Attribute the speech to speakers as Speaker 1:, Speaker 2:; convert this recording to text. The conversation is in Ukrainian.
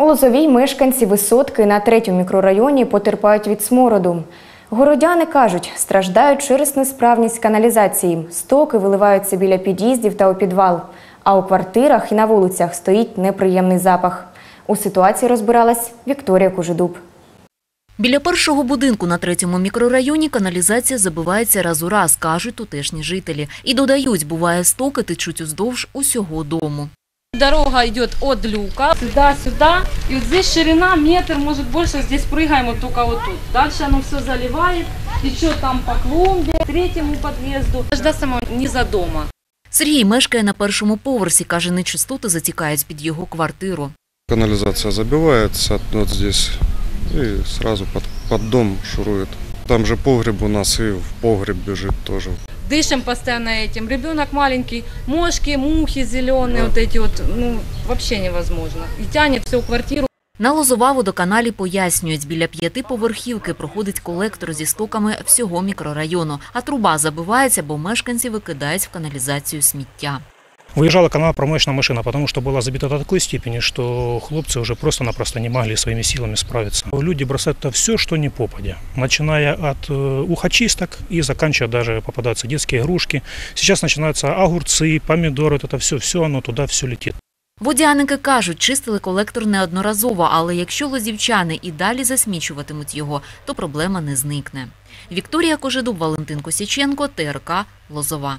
Speaker 1: У Лозовій мешканці висотки на третьому мікрорайоні потерпають від смороду. Городяни кажуть, страждають через несправність каналізації. Стоки виливаються біля під'їздів та у підвал. А у квартирах і на вулицях стоїть неприємний запах. У ситуації розбиралась Вікторія Кужедуб.
Speaker 2: Біля першого будинку на третьому мікрорайоні каналізація забивається раз у раз, кажуть тутешні жителі. І додають, буває, стоки течуть уздовж усього дому.
Speaker 3: Дорога идет от люка сюда-сюда. И вот здесь ширина метр, может больше. Здесь прыгаем вот только вот тут. Дальше оно все заливает. Течет там по клумбе, к третьему подъезду. Дождя сама не за дома.
Speaker 2: Сергій мешкає на першому поверсі, каже, нечистоти затікають під його квартиру.
Speaker 4: Канализация забивается вот здесь и сразу под, под дом шурует. Там же погреб у нас и в погреб бежит тоже
Speaker 3: Дышим постоянно этим. Ребенок маленький, мошки, мухи зеленые, вот эти вот, ну, вообще невозможно. И тянет всю квартиру.
Speaker 2: На Лозова водоканалі пояснюють, біля п'ятиповерхівки проходить колектор зі стоками всього мікрорайону, а труба забивається, бо мешканці викидають в каналізацію сміття.
Speaker 5: Выезжала канал-промоечная машина, потому что была забита до такой степени, что хлопцы уже просто-напросто не могли своими силами справиться. Люди бросают это все, что не попадя, начиная от э, ухочисток и заканчивая даже попадаются детские игрушки. Сейчас начинаются огурцы, помидоры, вот это все, все оно туда все летит.
Speaker 2: Водяники кажуть, чистили колектор неодноразово, але якщо лозівчани і далі засмічуватимуть його, то проблема не зникне. Вікторія Кожедуб, Валентин Косяченко, ТРК Лозова.